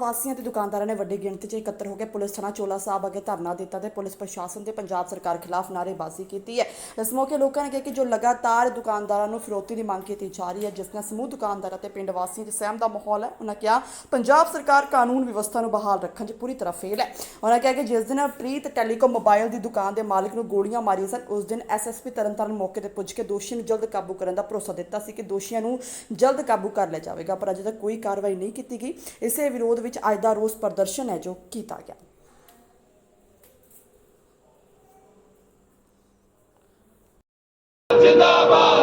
ਵਾਸੀਆਂ ਤੇ ਦੁਕਾਨਦਾਰਾਂ ਨੇ ਵੱਡੀ ਗਿਣਤੀ 'ਚ ਇਕੱਤਰ ਹੋ ਕੇ ਪੁਲਿਸ ਥਾਣਾ ਚੋਲਾ ਸਾਹਿਬ ਅੱਗੇ ਧਰਨਾ ਦਿੱਤਾ ਤੇ ਪੁਲਿਸ ਪ੍ਰਸ਼ਾਸਨ ਤੇ ਪੰਜਾਬ ਸਰਕਾਰ ਖਿਲਾਫ ਨਾਅਰੇਬਾਜ਼ੀ ਕੀਤੀ ਹੈ। ਇਸ ਮੌਕੇ ਲੋਕਾਂ ਨੇ ਕਿਹਾ ਕਿ ਜੋ ਲਗਾਤਾਰ ਦੁਕਾਨਦਾਰਾਂ ਨੂੰ ਫਿਰੌਤੀ ਦੀ ਮੰਗ ਕੀਤੀ ਜਾ ਰਹੀ ਹੈ, ਜਿਸ ਨਾਲ ਸਮੂਹ ਦੁਕਾਨਦਾਰਾਂ ਤੇ ਪਿੰਡ ਵਾਸੀਆਂ 'ਚ ਸਹਿਮ ਦਾ ਮਾਹੌਲ ਹੈ ਉਹਨਾਂ ਕਿਹਾ, ਪੰਜਾਬ ਸਰਕਾਰ ਕਾਨੂੰਨ ਵਿਵਸਥਾ ਨੂੰ ਬਹਾਲ ਰੱਖਣ 'ਚ ਪੂਰੀ ਤਰ੍ਹਾਂ ਫੇਲ ਹੈ। ਉਹਨਾਂ ਕਿਹਾ ਕਿ ਜਿਸ ਦਿਨ ਪ੍ਰੀਤ ਟੈਲੀਕਾਮ ਮੋਬਾਈਲ ਦੀ ਦੁਕਾਨ ਦੇ ਮਾਲਕ ਨੂੰ ਗੋਲੀਆਂ ਮਾਰੀਆਂ ਸਨ, ਉਸ ਦਿਨ ਐਸਐਸਪੀ ਤਰਨਤਾਰਨ ਮੌਕੇ ਤੇ ਪੁੱਜ ਕੇ ਦੋਸ਼ੀ ਨੂੰ ਜਲਦ ਕਾਬੂ ਕਰਨ ਦਾ ਭਰੋਸਾ ਦਿੱਤਾ ਸੀ ਕਿ ਦੋਸ਼ੀਆਂ ਨੂੰ ਜਲਦ ਕਾਬੂ ਕਰ ਲਿਆ ਜਾਵੇਗਾ, ਪਰ ਅਜੇ ਤੱਕ ਕੋਈ ਕਾਰਵਾਈ ਨਹੀਂ ਕੀਤੀ ਗਈ। ਇਸੇ ਵਿਰੋਧ ਵਿੱਚ ਅੱਜ ਦਾ ਰੋਸ ਪ੍ਰਦਰਸ਼ਨ ਹੈ ਜੋ ਕੀਤਾ ਗਿਆ।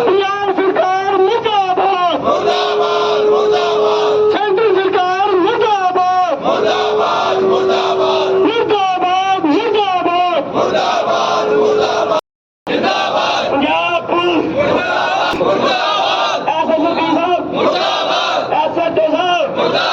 ਪੰਜਾਬ ਸਰਕਾਰ ਮੁਰਦਾਬਾਦ। ਮੁਰਦਾਬਾਦ ਮੁਰਦਾਬਾਦ। ਸੈਂਟਰ ਸਰਕਾਰ ਮੁਰਦਾਬਾਦ। ਮੁਰਦਾਬਾਦ ਮੁਰਦਾਬਾਦ। ਮੁਰਦਾਬਾਦ ਮੁਰਦਾਬਾਦ। ਮੁਰਦਾਬਾਦ ਮੁਰਦਾਬਾਦ। ਜਿੰਦਾਬਾਦ। ਪੰਜਾਬ ਪੁਲਿਸ। ਮੁਰਦਾਬਾਦ ਮੁਰਦਾਬਾਦ। ਐਸਐਸਪੀ ਸਾਹਿਬ। ਮੁਰਦਾਬਾਦ। ਐਸਐਚਓ ਸਾਹਿਬ। ਮੁਰਦਾਬਾਦ।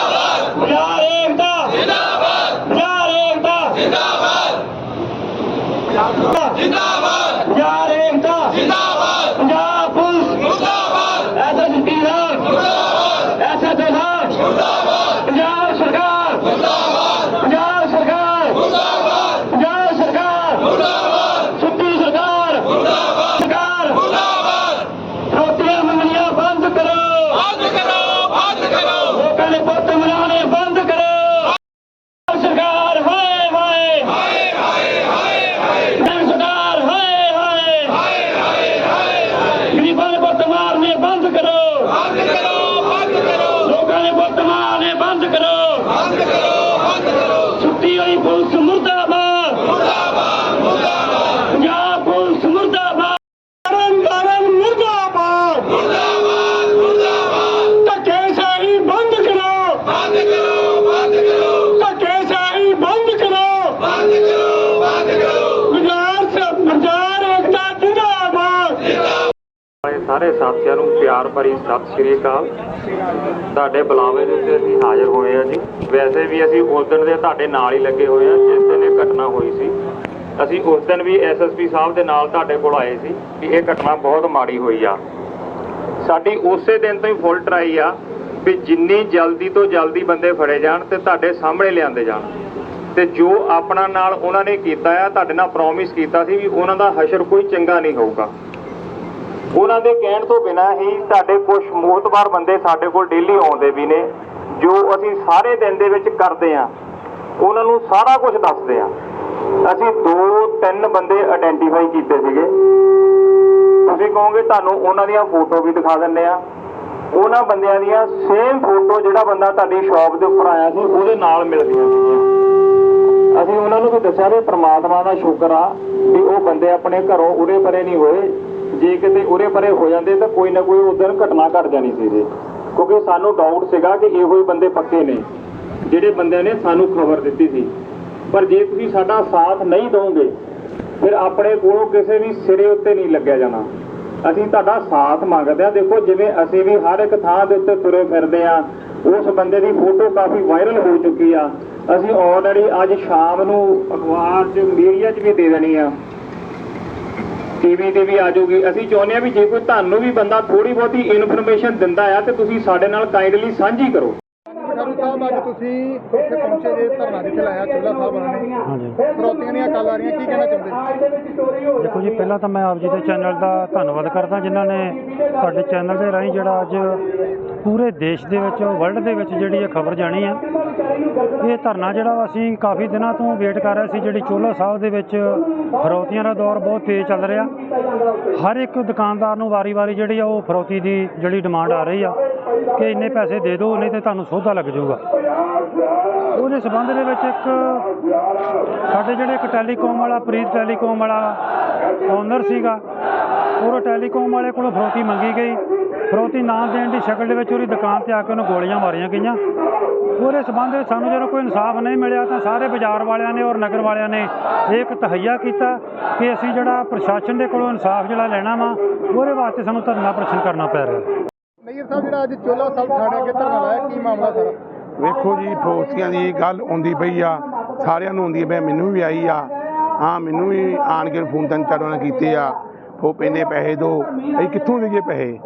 ਸਾਰੇ ਸਾਥੀਆਂ ਨੂੰ ਪਿਆਰ ਭਰੀ ਸਤਿ ਸ਼੍ਰੀ ਅਕਾਲ। ਤੁਹਾਡੇ ਬੁਲਾਵੇ ਦੇ ਉੱਤੇ ਅਸੀਂ ਹਾਜ਼ਰ ਹੋਏ ਆ ਜੀ। ਵੈਸੇ ਵੀ ਅਸੀਂ ਉਸ ਦਿਨ ਦੇ ਤੁਹਾਡੇ ਨਾਲ ਹੀ ਲੱਗੇ ਹੋਏ ਆ ਜਿਸ ਦਿਨ ਇਹ ਘਟਨਾ ਹੋਈ ਸੀ। ਅਸੀਂ ਉਸ ਦਿਨ ਵੀ ਐਸਐਸਪੀ ਸਾਹਿਬ ਦੇ ਨਾਲ ਤੁਹਾਡੇ ਕੋਲ ਆਏ ਸੀ ਕਿ ਇਹ ਘਟਨਾ ਬਹੁਤ ਮਾੜੀ ਹੋਈ ਆ। ਸਾਡੀ ਉਸੇ ਦਿਨ ਤੋਂ ਹੀ ਫੁੱਲ ਟਰਾਈ ਆ ਵੀ ਜਿੰਨੀ ਜਲਦੀ ਤੋਂ ਜਲਦੀ ਬੰਦੇ ਫੜੇ ਜਾਣ ਤੇ ਤੁਹਾਡੇ ਸਾਹਮਣੇ ਲਿਆਂਦੇ ਜਾਣ। ਤੇ ਜੋ ਆਪਣਾ ਨਾਲ ਉਹਨਾਂ ਨੇ ਕੀਤਾ ਆ, ਤੁਹਾਡੇ ਨਾਲ ਪ੍ਰੋਮਿਸ ਕੀਤਾ ਸੀ ਵੀ ਉਹਨਾਂ ਦਾ ਹਸ਼ਰ ਕੋਈ ਚੰਗਾ ਨਹੀਂ ਹੋਊਗਾ। ਉਹਨਾਂ ਦੇ ਕਹਿਣ ਤੋਂ ਬਿਨਾਂ ਹੀ ਸਾਡੇ ਕੁਝ ਮੋਤਬਾਰ ਬੰਦੇ ਸਾਡੇ ਕੋਲ ਡੇਲੀ ਆਉਂਦੇ ਵੀ ਨੇ, ਜੋ ਅਸੀਂ ਸਾਰੇ ਦਿਨ ਦੇ ਵਿੱਚ ਕਰਦੇ ਆ ਉਹਨਾਂ ਨੂੰ ਸਾਰਾ ਕੁਝ ਦੱਸਦੇ ਆ ਅਸੀਂ ਦੋ ਤਿੰਨ ਬੰਦੇ ਆਇਡੈਂਟੀਫਾਈ ਕੀਤੇ ਸੀਗੇ। ਤੁਸੀਂ ਕਹੋਗੇ ਤੁਹਾਨੂੰ ਉਹਨਾਂ ਦੀਆਂ ਫੋਟੋ ਵੀ ਦਿਖਾ ਦਿੰਦੇ ਆ ਉਹਨਾਂ ਬੰਦਿਆਂ ਦੀਆਂ ਸੇਮ ਫੋਟੋ ਜਿਹੜਾ ਬੰਦਾ ਤੁਹਾਡੀ ਸ਼ਾਪ ਦੇ ਉੱਪਰ ਆਇਆ ਸੀ, ਉਹਦੇ ਨਾਲ ਮਿਲਦੀਆਂ ਸੀਗੀਆਂ। ਅਸੀਂ ਉਹਨਾਂ ਨੂੰ ਵੀ ਦੱਸਿਆ ਵੀ ਪ੍ਰਮਾਤਮਾ ਦਾ ਸ਼ੁਕਰ ਆ ਵੀ ਉਹ ਬੰਦੇ ਆਪਣੇ ਘਰੋਂ ਉਰੇ ਪਰੇ ਨਹੀਂ ਹੋਏ। ਜੇ ਕਿਤੇ ਉਰੇ ਪਰੇ ਹੋ ਜਾਂਦੇ ਤਾਂ ਕੋਈ ਨਾ ਕੋਈ ਉਸ ਦਿਨ ਘਟਨਾ ਘਟ ਜਾਣੀ ਸੀ ਜੀ ਕਿਉਂਕਿ ਸਾਨੂੰ ਡਾਊਟ ਸੀਗਾ ਕਿ ਇਹੋ ਹੀ ਬੰਦੇ ਪੱਕੇ ਨੇ, ਜਿਹੜੇ ਬੰਦਿਆਂ ਨੇ ਸਾਨੂੰ ਖਬਰ ਦਿੱਤੀ ਸੀ। ਪਰ ਜੇ ਤੁਸੀਂ ਸਾਡਾ ਸਾਥ ਨਹੀਂ ਦੋਗੇ, ਫਿਰ ਆਪਣੇ ਕੋਲੋਂ ਕਿਸੇ ਵੀ ਸਿਰੇ ਉੱਤੇ ਨਹੀਂ ਲੱਗਿਆ ਜਾਣਾ। ਅਸੀਂ ਤੁਹਾਡਾ ਸਾਥ ਮੰਗਦੇ ਆ ਦੇਖੋ, ਜਿਵੇਂ ਅਸੀਂ ਵੀ ਹਰ ਇੱਕ ਥਾਂ ਦੇ ਉੱਤੇ ਤੁਰੇ ਫਿਰਦੇ ਆ ਉਸ ਬੰਦੇ ਦੀ ਫੋਟੋ ਕਾਫੀ ਵਾਇਰਲ ਹੋ ਚੁੱਕੀ ਆ। ਅਸੀਂ ਆਲਰੇਡੀ ਅੱਜ ਸ਼ਾਮ ਨੂੰ ਅਖਬਾਰ 'ਚ ਮੀਡੀਆ 'ਚ ਵੀ ਦੇ ਦੇਣੀ ਆ। ਟੀਵੀ ਤੇ ਵੀ ਆ ਜਾਊਗੀ। ਅਸੀਂ ਚਾਹੁੰਦੇ ਆ ਵੀ ਜੇ ਕੋਈ ਤੁਹਾਨੂੰ ਵੀ ਬੰਦਾ ਥੋੜੀ ਬਹੁਤੀ ਇਨਫੋਰਮੇਸ਼ਨ ਦਿੰਦਾ ਆ ਤੇ ਤੁਸੀਂ ਸਾਡੇ ਨਾਲ ਕਾਈਂਡਲੀ ਸਾਂਝੀ ਕਰੋ। ਗੁਰੂ ਸਾਹਿਬ ਅੱਜ ਤੁਸੀਂ ਉੱਥੇ ਪਹੁੰਚੇ ਜੇ ਧਰਨਾ ਜਿੱਥੇ ਲਾਇਆ ਚੁੱਲਾ ਸਾਹਿਬ ਉਹਨਾਂ ਨੇ। ਹਾਂਜੀ। ਫਰੋਤੀਆਂ ਦੀਆਂ ਕਾਲ ਆ ਰਹੀਆਂ ਕੀ ਕਹਿਣਾ ਚਾਹੁੰਦੇ? ਦੇਖੋ ਜੀ ਪਹਿਲਾਂ ਤਾਂ ਮੈਂ ਆਪ ਜੀ ਦੇ ਚੈਨਲ ਦਾ ਧੰਨਵਾਦ ਕਰਦਾ ਜਿਨ੍ਹਾਂ ਨੇ ਤੁਹਾਡੇ ਚੈਨਲ ਦੇ ਰਾਹੀਂ ਜਿਹੜਾ ਅੱਜ ਪੂਰੇ ਦੇਸ਼ ਦੇ ਵਿੱਚ ਵਰਲਡ ਦੇ ਵਿੱਚ ਜਿਹੜੀ ਇਹ ਖਬਰ ਜਾਣੀ ਆ, ਇਹ ਧਰਨਾ ਜਿਹੜਾ ਵਾ ਅਸੀਂ ਕਾਫੀ ਦਿਨਾਂ ਤੋਂ ਵੇਟ ਕਰ ਰਹੇ ਸੀ, ਜਿਹੜੀ ਚੋਲਾ ਸਾਹਿਬ ਦੇ ਵਿੱਚ ਫਰੌਤੀਆਂ ਦਾ ਦੌਰ ਬਹੁਤ ਤੇਜ਼ ਚੱਲ ਰਿਹਾ। ਹਰ ਇੱਕ ਦੁਕਾਨਦਾਰ ਨੂੰ ਵਾਰੀ-ਵਾਰੀ ਜਿਹੜੀ ਆ ਉਹ ਫਰੌਤੀ ਦੀ ਜਿਹੜੀ ਡਿਮਾਂਡ ਆ ਰਹੀ ਆ ਕਿ ਇੰਨੇ ਪੈਸੇ ਦੇ ਦਿਓ, ਨਹੀਂ ਤੇ ਤੁਹਾਨੂੰ ਸੌਦਾ ਲੱਗ ਜਾਊਗਾ। ਉਹਦੇ ਸਬੰਧ ਦੇ ਵਿੱਚ ਇੱਕ ਸਾਡੇ ਜਿਹੜੇ ਇੱਕ ਟੈਲੀਕਾਮ ਵਾਲਾ, ਪ੍ਰੀਤ ਟੈਲੀਕਾਮ ਵਾਲਾ ਓਨਰ ਸੀਗਾ, ਉਹ ਟੈਲੀਕਾਮ ਵਾਲੇ ਕੋਲੋਂ ਫਰੋਤੀ ਮੰਗੀ ਗਈ। ਫਰੋਤੀ ਨਾ ਦੇਣ ਦੀ ਸ਼ਕਲ ਦੇ ਵਿੱਚ ਉਹਦੀ ਦੁਕਾਨ ਤੇ ਆ ਕੇ ਉਹਨੂੰ ਗੋਲੀਆਂ ਮਾਰੀਆਂ ਗਈਆਂ। ਉਹਦੇ ਸਬੰਧ ਵਿੱਚ ਸਾਨੂੰ ਜਦੋਂ ਕੋਈ ਇਨਸਾਫ ਨਹੀਂ ਮਿਲਿਆ ਤਾਂ ਸਾਰੇ ਬਾਜ਼ਾਰ ਵਾਲਿਆਂ ਨੇ ਔਰ ਨਗਰ ਵਾਲਿਆਂ ਨੇ ਇਹ ਇੱਕ ਤਹਈਆ ਕੀਤਾ ਕਿ ਅਸੀਂ ਜਿਹੜਾ ਪ੍ਰਸ਼ਾਸਨ ਦੇ ਕੋਲੋਂ ਇਨਸਾਫ ਜਿਹੜਾ ਲੈਣਾ ਵਾ ਉਹਦੇ ਵਾਸਤੇ ਸਾਨੂੰ ਧਰਨਾ ਪ੍ਰਦਰਸ਼ਨ ਕਰਨਾ ਪੈ ਰਿਹਾ। ਮੇਅਰ ਸਾਹਿਬ ਜਿਹੜਾ ਅੱਜ ਚੋਲਾ ਸਾਹਿਬ ਥਾਣੇ ਅੱਗੇ ਧਰਨਾ ਲਾਇਆ ਕੀ ਮਾਮਲਾ ਸਾਰਾ? ਵੇਖੋ ਜੀ ਫਰੋਸੀਆਂ ਦੀ ਗੱਲ ਆਉਂਦੀ ਪਈ ਆ ਸਾਰਿਆਂ ਨੂੰ ਆਉਂਦੀ ਪਈ ਮੈਨੂੰ ਵੀ ਆਈ ਆ ਹਾਂ ਮੈਨੂੰ ਵੀ ਆਣ ਕੇ ਫੋਨ ਤਿੰਨ ਚਾਰ ਉਹਨਾਂ ਕੀਤੇ ਆ। ਉਹ ਪੈਨੇ ਪੈਸੇ ਦੋ। ਅਸੀਂ ਕਿੱਥੋਂ ਦੇਈਏ ਪੈਸੇ?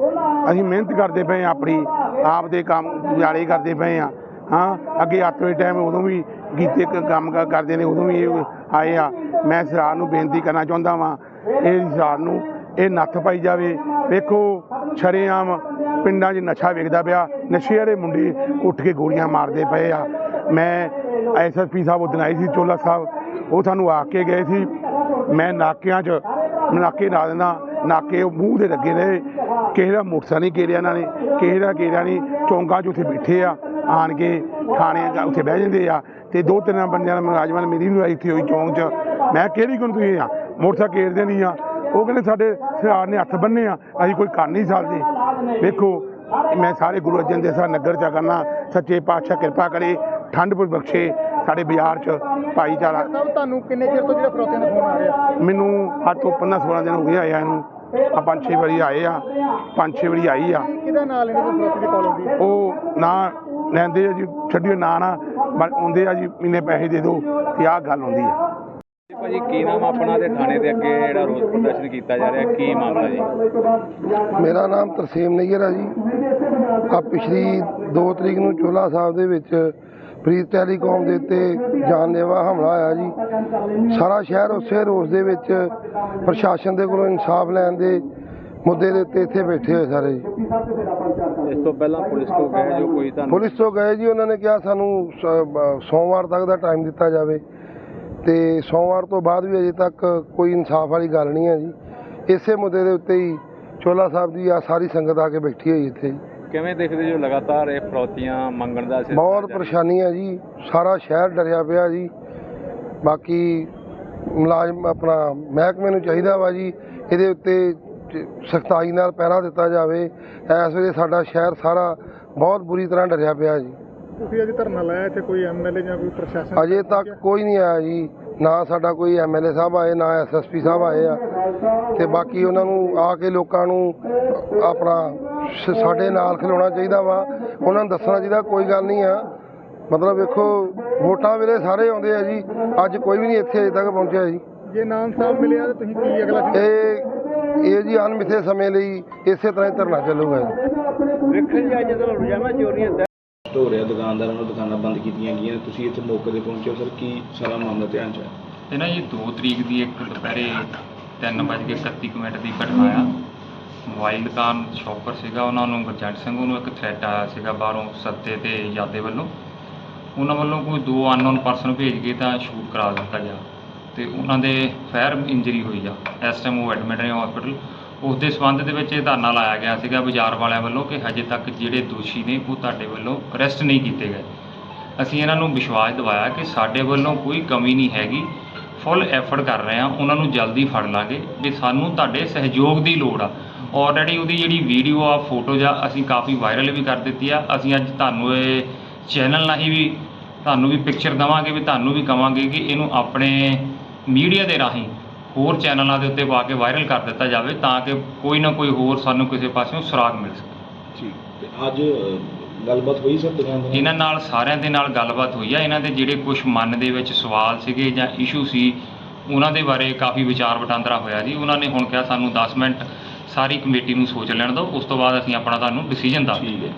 ਅਸੀਂ ਮਿਹਨਤ ਕਰਦੇ ਪਏ ਆ ਆਪਣੀ ਆਪ ਦੇ ਕੰਮ ਗੁਜ਼ਾਰੇ ਕਰਦੇ ਪਏ ਆ ਹਾਂ, ਅੱਗੇ ਅੱਠ ਟਾਈਮ ਉਦੋਂ ਵੀ ਗੀਤੇ ਕੰਮ ਕਰਦੇ ਨੇ, ਉਦੋਂ ਵੀ ਇਹ ਆਏ ਆ। ਮੈਂ ਸਰਕਾਰ ਨੂੰ ਬੇਨਤੀ ਕਰਨਾ ਚਾਹੁੰਦਾ ਵਾਂ, ਇਹ ਸਰਕਾਰ ਨੂੰ ਇਹ ਨੱਥ ਪਾਈ ਜਾਵੇ। ਵੇਖੋ, ਛਰੇਆਮ ਪਿੰਡਾਂ 'ਚ ਨਸ਼ਾ ਵੇਖਦਾ ਪਿਆ। ਨਸ਼ੇ ਵਾਲੇ ਮੁੰਡੇ ਉੱਠ ਕੇ ਗੋਲੀਆਂ ਮਾਰਦੇ ਪਏ ਆ। ਮੈਂ ਐਸਐਸਪੀ ਸਾਹਿਬ ਉਦਣ ਆਏ ਸੀ ਚੋਲਾ ਸਾਹਿਬ। ਉਹ ਸਾਨੂੰ ਆ ਕੇ ਗਏ ਸੀ, ਮੈਂ ਨਾਕਿਆਂ 'ਚ ਨਾਕੇ ਲਾ ਦਿੰਦਾ, ਨਾਕੇ ਉਹ ਮੂੰਹ ਦੇ ਲੱਗੇ ਨੇ। ਕਿਸੇ ਦਾ ਮੋਟਰਸਾਈਕਲ ਨਹੀਂ ਘੇਰਿਆ ਇਹਨਾਂ ਨੇ, ਕਿਸੇ ਦਾ ਘੇਰਿਆ ਨਹੀਂ। ਚੌਂਕਾਂ 'ਚ ਉੱਥੇ ਬੈਠੇ ਆ ਆਣ ਕੇ ਖਾਣੇ ਦਾ ਉੱਥੇ ਬਹਿ ਜਾਂਦੇ ਆ। ਤੇ ਦੋ ਤਿੰਨ ਬੰਦਿਆਂ ਦਾ ਮੁਲਾਜ਼ਮਾਂ ਨੇ ਮੇਰੀ ਨੂੰ ਆਈ ਇੱਥੇ ਹੋਈ ਚੌਂਕ 'ਚ। ਮੈਂ ਕਿਹੜੀ ਕੋਲ ਤੁਸੀਂ ਆ? ਮੋਟਰਸਾਈਕਲ ਘੇਰਦੇ ਨਹੀਂ ਆ? ਉਹ ਕਹਿੰਦੇ, ਸਾਡੇ ਸਰਕਾਰ ਨੇ ਹੱਥ ਬੰਨੇ ਆ, ਅਸੀਂ ਕੋਈ ਕਰ ਨਹੀਂ ਸਕਦੇ। ਵੇਖੋ, ਮੈਂ ਸਾਰੇ ਗੁਰੂ ਅਰਜਨ ਦੇਵ ਸਾਹਿਬ ਨਗਰ ਚ ਕਰਨਾ। ਸੱਚੇ ਪਾਤਸ਼ਾਹ ਕਿਰਪਾ ਕਰੇ, ਠੰਡ ਬਖਸ਼ੇ ਸਾਡੇ ਬਾਜ਼ਾਰ ਚ। ਭਾਈਚਾਰਾ। ਸਾਹਿਬ ਤੁਹਾਨੂੰ ਕਿੰਨੇ ਚਿਰ ਤੋਂ ਜਿਹੜਾ ਫਰੋਤੀਆਂ ਦਾ ਫੋਨ ਆ ਰਿਹਾ? ਮੈਨੂੰ ਅੱਜ ਤੋਂ 15 16 ਦਿਨ ਹੋ ਗਏ ਆਇਆ ਇਹਨੂੰ। ਆ ਪੰਜ ਛੇ ਵਾਰੀ ਆਏ ਆ ਪੰਜ ਛੇ ਵਾਰੀ ਆਈ ਆ। ਕਿਹਦਾ ਨਾਲ ਇਹਨਾਂ ਦੀ ਫਰੋਤੀ ਦੀ ਕਾਲ ਆਉਂਦੀ ਹੈ ਉਹ ਨਾ ਲੈਂਦੇ ਆ ਜੀ ਛੱਡਿਓ ਨਾ ਨਾ ਬਸ ਆਉਂਦੇ ਆ ਜੀ ਇੰਨੇ ਪੈਸੇ ਦੇ ਦਿਓ ਤੇ ਆਹ ਗੱਲ ਹੁੰਦੀ ਆ। ਭਾਜੀ ਕੀ ਨਾਮ ਆਪਣਾ ਤੇ ਥਾਣੇ ਦੇ ਅੱਗੇ ਜਿਹੜਾ ਰੋਸ ਪ੍ਰਦਰਸ਼ਨ ਕੀਤਾ ਜਾ ਰਿਹਾ? ਕੀ ਮਾਮਲਾ ਜੀ? ਮੇਰਾ ਨਾਮ ਤਰਸੇਮ ਨਈਅਰ ਹੈ ਜੀ। ਆ ਪਿਛਲੀ 2 ਤਰੀਕ ਨੂੰ ਚੋਲਾ ਸਾਹਿਬ ਦੇ ਵਿੱਚ ਪ੍ਰੀਤ ਟੈਲੀਕਾਮ ਦੇ ਉੱਤੇ ਜਾਨਲੇਵਾ ਹਮਲਾ ਆਇਆ ਜੀ। ਸਾਰਾ ਸ਼ਹਿਰ ਉਸੇ ਰੋਸ ਦੇ ਵਿੱਚ ਪ੍ਰਸ਼ਾਸਨ ਦੇ ਕੋਲੋਂ ਇਨਸਾਫ ਲੈਣ ਦੇ ਮੁੱਦੇ ਦੇ ਉੱਤੇ ਇੱਥੇ ਬੈਠੇ ਹੋਏ ਸਾਰੇ ਜੀ। ਇਸ ਤੋਂ ਪਹਿਲਾਂ ਪੁਲਿਸ ਤੋਂ ਗਏ ਜੋ ਕੋਈ ਤੁਹਾਨੂੰ ਪੁਲਿਸ ਤੋਂ ਗਏ ਜੀ ਉਹਨਾਂ ਨੇ ਕਿਹਾ ਸਾਨੂੰ ਸੋਮਵਾਰ ਤੱਕ ਦਾ ਟਾਈਮ ਦਿੱਤਾ ਜਾਵੇ। ਤੇ ਸੋਮਵਾਰ ਤੋਂ ਬਾਅਦ ਵੀ ਅਜੇ ਤੱਕ ਕੋਈ ਇਨਸਾਫ ਵਾਲੀ ਗੱਲ ਨਹੀਂ ਹੈ ਜੀ। ਇਸੇ ਮੁੱਦੇ ਦੇ ਉੱਤੇ ਹੀ ਚੋਲਾ ਸਾਹਿਬ ਦੀ ਆ ਸਾਰੀ ਸੰਗਤ ਆ ਕੇ ਬੈਠੀ ਹੋਈ ਇੱਥੇ ਜੀ। ਕਿਵੇਂ ਦੇਖਦੇ ਜੋ ਲਗਾਤਾਰ ਇਹ ਫਰੌਤੀਆਂ ਮੰਗਣ ਦਾ ਸਿਲਸਿਲਾ ਬਹੁਤ ਜਾਰੀ ਹੈ? ਪਰੇਸ਼ਾਨੀ ਹੈ ਜੀ। ਸਾਰਾ ਸ਼ਹਿਰ ਡਰਿਆ ਪਿਆ ਜੀ। ਬਾਕੀ ਮੁਲਾਜ਼ਮ ਆਪਣਾ ਮਹਿਕਮੇ ਨੂੰ ਚਾਹੀਦਾ ਵਾ ਜੀ ਇਹਦੇ ਉੱਤੇ ਸਖਤਾਈ ਨਾਲ ਪਹਿਰਾ ਦਿੱਤਾ ਜਾਵੇ। ਇਸ ਵੇਲੇ ਸਾਡਾ ਸ਼ਹਿਰ ਸਾਰਾ ਬਹੁਤ ਬੁਰੀ ਤਰ੍ਹਾਂ ਡਰਿਆ ਪਿਆ ਜੀ। ਤੁਸੀਂ ਅਜੇ ਧਰਨਾ ਲਾਇਆ ਇੱਥੇ ਕੋਈ ਐਮਐਲਏ ਜਾਂ ਕੋਈ ਪ੍ਰਸ਼ਾਸਨ ਅਜੇ ਤੱਕ ਕੋਈ ਨਹੀਂ ਆਇਆ ਜੀ। ਨਾ ਸਾਡਾ ਕੋਈ ਐਮਐਲਏ ਸਾਹਿਬ ਆਏ ਨਾ ਐਸਐਸਪੀ ਸਾਹਿਬ ਆਏ ਆ। ਤੇ ਬਾਕੀ ਉਹਨਾਂ ਨੂੰ ਆ ਕੇ ਲੋਕਾਂ ਨੂੰ ਆਪਣਾ ਸ- ਸਾਡੇ ਨਾਲ ਖਲੋਣਾ ਚਾਹੀਦਾ ਵਾ ਉਹਨਾਂ ਨੂੰ ਦੱਸਣਾ ਚਾਹੀਦਾ ਕੋਈ ਗੱਲ ਨਹੀਂ ਆ। ਮਤਲਬ ਵੇਖੋ ਵੋਟਾਂ ਵੇਲੇ ਸਾਰੇ ਆਉਂਦੇ ਆ ਜੀ ਅੱਜ ਕੋਈ ਵੀ ਨਹੀਂ ਇੱਥੇ ਅਜੇ ਤੱਕ ਪਹੁੰਚਿਆ ਜੀ। ਜੇ ਨਾਮ ਸਾਹਿਬ ਮਿਲਿਆ ਤਾਂ ਤੁਸੀਂ ਕੀ ਅਗਲਾ ਇਹ ਇਹ ਜੀ ਅਣਮਿੱਥੇ ਸਮੇਂ ਲਈ ਇਸੇ ਤਰ੍ਹਾਂ ਹੀ ਧਰਨਾ ਚੱਲੂਗਾ ਜੀ। ਵੇਖਣ ਜੀ ਅੱਜ ਜਦੋਂ ਰੋਜ਼ਾਨਾ ਚੋਰੀਆਂ ਹੋ ਰਿਹਾ ਦੁਕਾਨਦਾਰਾਂ ਨੂੰ ਦੁਕਾਨਾਂ ਬੰਦ ਕੀਤੀਆਂ ਗਈਆਂ ਤੁਸੀਂ ਇੱਥੇ ਮੌਕੇ ਤੇ ਪਹੁੰਚੇ ਹੋ ਸਰ ਕੀ ਸਾਰਾ ਮਾਮਲਾ ਧਿਆਨ ਚ ਹੈ? ਇਹ ਨਾ ਜੀ 2 ਤਰੀਕ ਦੀ ਇੱਕ ਦੁਪਹਿਰੇ 3:31 ਮਿੰਟ ਦੀ ਘਟਨਾ ਆ। ਮੋਬਾਈਲ ਦੁਕਾਨ ਸ਼ੌਪਰ ਸੀਗਾ, ਉਹਨਾਂ ਨੂੰ ਗੁਰਜੰਟ ਸਿੰਘ ਨੂੰ ਇੱਕ ਥ੍ਰੈਟ ਆਇਆ ਸੀਗਾ ਬਾਹਰੋਂ ਸੱਤੇ ਤੇ ਯਾਦੇ ਵੱਲੋਂ। ਉਹਨਾਂ ਵੱਲੋਂ ਕੋਈ ਦੋ ਅਨਨੋਨ ਪਰਸਨ ਭੇਜ ਕੇ ਤਾਂ ਸ਼ੂਟ ਕਰਾ ਦਿੱਤਾ ਗਿਆ ਤੇ ਉਹਨਾਂ ਦੇ ਫਾਇਰ ਇੰਜਰੀ ਹੋਈ ਆ। ਇਸ ਟਾਈਮ ਉਹ ਐਡਮਿਟ ਨੇ ਹਸਪੀਟਲ ਉਸ ਦੇ ਸਬੰਧ ਦੇ ਵਿੱਚ ਇਹ ਧਰਨਾ ਲਾਇਆ ਗਿਆ ਸੀਗਾ ਬਾਜ਼ਾਰ ਵਾਲਿਆਂ ਵੱਲੋਂ ਕਿ ਹਜੇ ਤੱਕ ਜਿਹੜੇ ਦੋਸ਼ੀ ਨੇ ਉਹ ਤੁਹਾਡੇ ਵੱਲੋਂ ਅਰੈਸਟ ਨਹੀਂ ਕੀਤੇ ਗਏ। ਅਸੀਂ ਇਹਨਾਂ ਨੂੰ ਵਿਸ਼ਵਾਸ ਦਿਵਾਇਆ ਕਿ ਸਾਡੇ ਵੱਲੋਂ ਕੋਈ ਕਮੀ ਨਹੀਂ ਹੈਗੀ। ਫੁੱਲ ਐਫਰਟ ਕਰ ਰਹੇ ਹਾਂ। ਉਹਨਾਂ ਨੂੰ ਜਲਦੀ ਫੜ ਲਾਂਗੇ। ਵੀ ਸਾਨੂੰ ਤੁਹਾਡੇ ਸਹਿਯੋਗ ਦੀ ਲੋੜ ਆ। ਆਲਰੇਡੀ ਉਹਦੀ ਜਿਹੜੀ ਵੀਡੀਓ ਆ ਫੋਟੋ ਜਾਂ ਅਸੀਂ ਕਾਫੀ ਵਾਇਰਲ ਵੀ ਕਰ ਦਿੱਤੀ ਆ। ਅਸੀਂ ਅੱਜ ਤੁਹਾਨੂੰ ਇਹ ਚੈਨਲ ਰਾਹੀਂ ਵੀ ਤੁਹਾਨੂੰ ਵੀ ਪਿਕਚਰ ਦਵਾਂਗੇ ਵੀ ਤੁਹਾਨੂੰ ਵੀ ਕਵਾਂਗੇ ਕਿ ਇਹਨੂੰ ਆਪਣੇ ਮੀਡੀਆ ਦੇ ਰਾਹੀਂ ਹੋਰ ਚੈਨਲਾਂ ਦੇ ਉੱਤੇ ਪਾ ਕੇ ਵਾਇਰਲ ਕਰ ਦਿੱਤਾ ਜਾਵੇ ਤਾਂ ਕਿ ਕੋਈ ਨਾ ਕੋਈ ਹੋਰ ਸਾਨੂੰ ਕਿਸੇ ਪਾਸਿਓਂ ਸੁਰਾਗ ਮਿਲ ਸਕੇ। ਠੀਕ ਤੇ ਅੱਜ ਗੱਲਬਾਤ ਹੋਈ ਸਰ ਦੁਕਾਨਦਾਰਾਂ ਇਹਨਾਂ ਨਾਲ ਸਾਰਿਆਂ ਦੇ ਨਾਲ ਗੱਲਬਾਤ ਹੋਈ ਆ। ਇਹਨਾਂ ਦੇ ਜਿਹੜੇ ਕੁਝ ਮਨ ਦੇ ਵਿੱਚ ਸਵਾਲ ਸੀਗੇ ਜਾਂ ਇਸ਼ੂ ਸੀ ਉਹਨਾਂ ਦੇ ਬਾਰੇ ਕਾਫੀ ਵਿਚਾਰ ਵਟਾਂਦਰਾ ਹੋਇਆ ਜੀ। ਉਹਨਾਂ ਨੇ ਹੁਣ ਕਿਹਾ ਸਾਨੂੰ 10 ਮਿੰਟ ਸਾਰੀ ਕਮੇਟੀ ਨੂੰ ਸੋਚ ਲੈਣ ਦਿਓ ਉਸ ਤੋਂ ਬਾਅਦ ਅਸੀਂ ਆਪਣਾ ਤੁਹਾਨੂੰ ਡਿਸੀਜਨ ਦੱਸ ਠੀਕ ਹੈ।